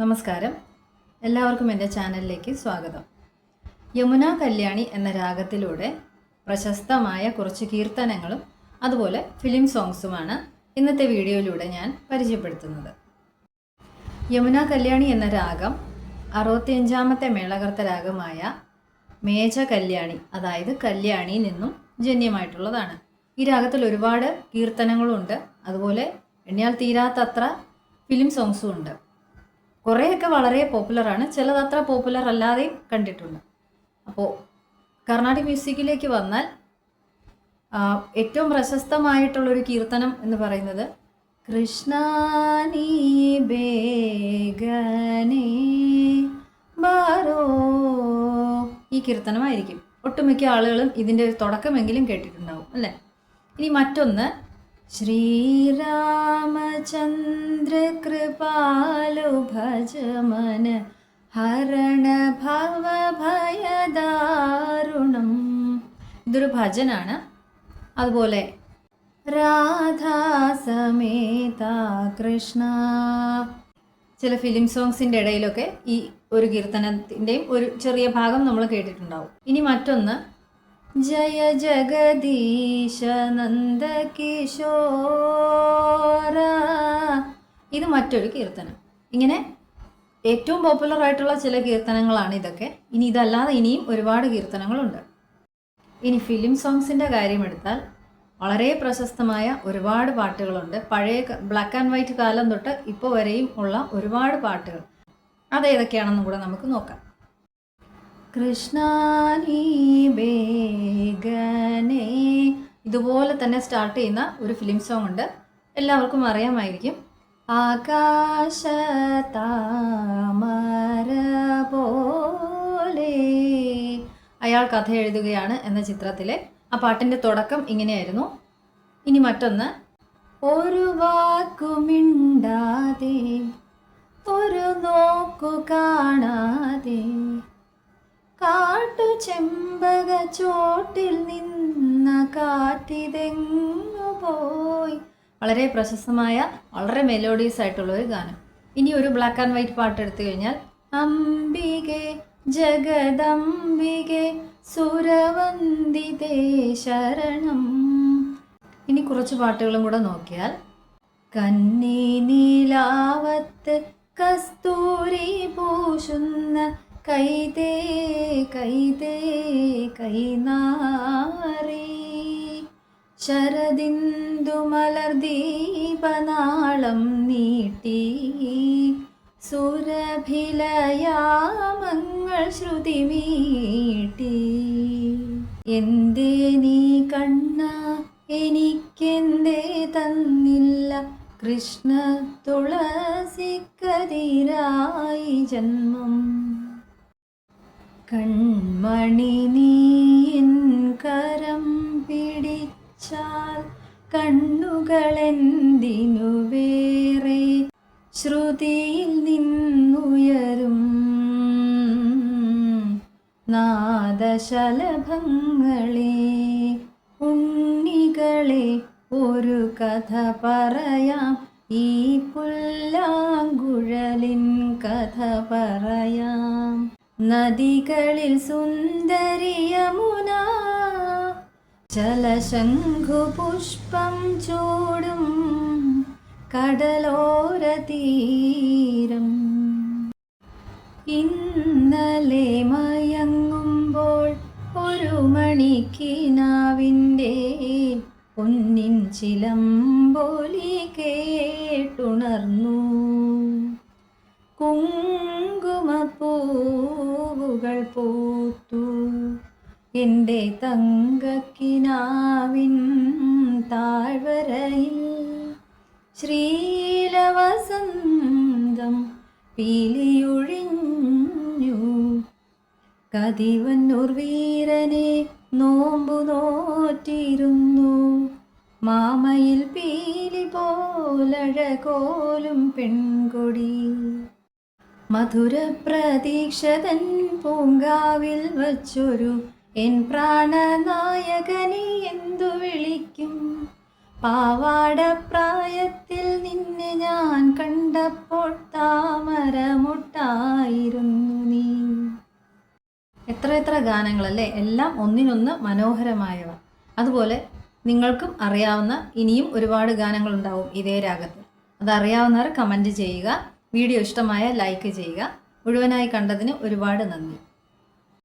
നമസ്കാരം. എല്ലാവർക്കും എന്റെ ചാനലിലേക്ക് സ്വാഗതം. യമുന കല്യാണി എന്ന രാഗത്തിലൂടെ പ്രശസ്തമായ കുറച്ച് കീർത്തനങ്ങളും അതുപോലെ ഫിലിം സോങ്സുമാണ് ഇന്നത്തെ വീഡിയോയിലൂടെ ഞാൻ പരിചയപ്പെടുത്തുന്നത്. യമുന കല്യാണി എന്ന രാഗം അറുപത്തിയഞ്ചാമത്തെ മേളകർത്ത രാഗമായ മേജ കല്യാണി അതായത് കല്യാണി നിന്നും ജന്യമായിട്ടുള്ളതാണ്. ഈ രാഗത്തിൽ ഒരുപാട് കീർത്തനങ്ങളുണ്ട് അതുപോലെ എണ്ണിയാൽ തീരാത്തത്ര ഫിലിം സോങ്സും ഉണ്ട്. കുറേയൊക്കെ വളരെ പോപ്പുലറാണ് ചിലത് അത്ര പോപ്പുലർ അല്ലാതെയും കണ്ടിട്ടുണ്ട്. അപ്പോൾ കർണാടിക് മ്യൂസിക്കിലേക്ക് വന്നാൽ ഏറ്റവും പ്രശസ്തമായിട്ടുള്ളൊരു കീർത്തനം എന്ന് പറയുന്നത് കൃഷ്ണാനി ബേഗനേ ബാരോ ഈ കീർത്തനമായിരിക്കും. ഒട്ടുമിക്ക ആളുകളും ഇതിന്റെ തുടക്കമെങ്കിലും കേട്ടിട്ടുണ്ടാവും അല്ലേ? ഇനി മറ്റൊന്ന് ശ്രീരാമചന്ദ്ര കൃപാലു ഭജമന ഹരണ ഭവ ഭയദാരുണം. ഇതൊരു ഭജനാണ്. അതുപോലെ രാധാസമേത കൃഷ്ണ. ചില ഫിലിം സോങ്സിന്റെ ഇടയിലൊക്കെ ഈ ഒരു കീർത്തനത്തിന്റെയും ഒരു ചെറിയ ഭാഗം നമ്മൾ കേട്ടിട്ടുണ്ടാവും. ഇനി മറ്റൊന്ന് ജയ ജഗദീശ നന്ദ കിശോര ഇത് മറ്റൊരു കീർത്തനം. ഇങ്ങനെ ഏറ്റവും പോപ്പുലർ ആയിട്ടുള്ള ചില കീർത്തനങ്ങളാണ് ഇതൊക്കെ. ഇനി ഇതല്ലാതെ ഇനിയും ഒരുപാട് കീർത്തനങ്ങളുണ്ട്. ഇനി ഫിലിം സോങ്സിന്റെ കാര്യമെടുത്താൽ വളരെ പ്രശസ്തമായ ഒരുപാട് പാട്ടുകളുണ്ട്. പഴയ ബ്ലാക്ക് ആൻഡ് വൈറ്റ് കാലം തൊട്ട് ഇപ്പോൾ വരെയും ഉള്ള ഒരുപാട് പാട്ടുകൾ. അതേതൊക്കെയാണെന്നും കൂടെ നമുക്ക് നോക്കാം. കൃഷ്ണാനി ഇതുപോലെ തന്നെ സ്റ്റാർട്ട് ചെയ്യുന്ന ഒരു ഫിലിം സോങ് ഉണ്ട്. എല്ലാവർക്കും അറിയാമായിരിക്കും. ആകാശ പോലെ. അയാൾ കഥ എഴുതുകയാണ് എന്ന ചിത്രത്തിലെ ആ പാട്ടിന്റെ തുടക്കം ഇങ്ങനെയായിരുന്നു. ഇനി മറ്റൊന്ന്. ഒരു വാക്കുമിണ്ടാതെ ഒരു നോക്കു കാണാതെ കാട്ടു ചെമ്പക ചോട്ടിൽ നിന്ന കാറ്റിതെങ്ങു പോയി? വളരെ പ്രശസ്തമായ വളരെ മെലോഡിയസ് ആയിട്ടുള്ള ഒരു ഗാനം. ഇനി ഒരു ബ്ലാക്ക് ആൻഡ് വൈറ്റ് പാട്ട് എടുത്തു കഴിഞ്ഞാൽ അംബികെ ജഗദംബികെ സുരവന്ദിതേ ശരണം. ഇനി കുറച്ച് പാട്ടുകളും കൂടെ നോക്കിയാൽ കന്നി നീലാവത്ത് കസ്തൂരി പൂശുന്ന കൈതേ കൈതേ കൈനാറി. ശരദിന്ദു മലർദീപനാളം നീട്ടി. സുരഭിലയാമങ്ങൾ ശ്രുതി മീട്ടി. എന്തേ നീ കണ്ണ? എനിക്കെന്തേ തന്നില്ല. കൃഷ്ണ തുളസിക്കതിരായി ജന്മം. കൺമണി നീ എൻ കരം പിടിച്ചാൽ കണ്ണുകളെന്തിനു വേറെ? ശ്രുതിയിൽ നിന്നുയരും നാദശലഭങ്ങളെ ഉണ്ണികളെ ഒരു കഥ പറയാം. ഈ പുല്ലാങ്കുഴലിൻ കഥ പറയാം. നദികളിൽ സുന്ദരിയമുന ചലശംഖു ജലശംഖു പുഷ്പം ചൂടും കടലോരതീരം. ഇന്നലെ മയങ്ങുമ്പോൾ ഒരു മണിക്കിനാവിന്റെ പൊന്നിൻ ചിലമ്പൊലി കേട്ടുണർന്നു. കുങ്കുമപ്പൂവുകൾ പൂത്തു. എന്റെ തങ്കക്കിനാവിൻ താഴ്വരയിൽ ശ്രീലവസന്തം പീലിയൊഴിഞ്ഞു. കതിവന്നൂർ വീരനെ നോമ്പു നോറ്റിരുന്നു. മാമയിൽ പീലി പോലഴകോലും പെൺകൊടി. മധുര പ്രതീക്ഷതൻ പൂങ്കാവിൽ വച്ചൊരു എൻ പ്രാണനായകനെ എന്തു വിളിക്കും? പാവാട പ്രായത്തിൽ നിന്നെ ഞാൻ കണ്ടപ്പോൾ താമരമുട്ടായിരുന്നു നീ. എത്ര എത്ര ഗാനങ്ങളല്ലേ? എല്ലാം ഒന്നിനൊന്ന് മനോഹരമായവ. അതുപോലെ നിങ്ങൾക്കും അറിയാവുന്ന ഇനിയും ഒരുപാട് ഗാനങ്ങളുണ്ടാവും ഇതേ രാഗത്തിൽ. അതറിയാവുന്നവർ കമന്റ് ചെയ്യുക. വീഡിയോ ഇഷ്ടമായ ലൈക്ക് ചെയ്യുക. മുഴുവനായി കണ്ടതിന് ഒരുപാട് നന്ദി.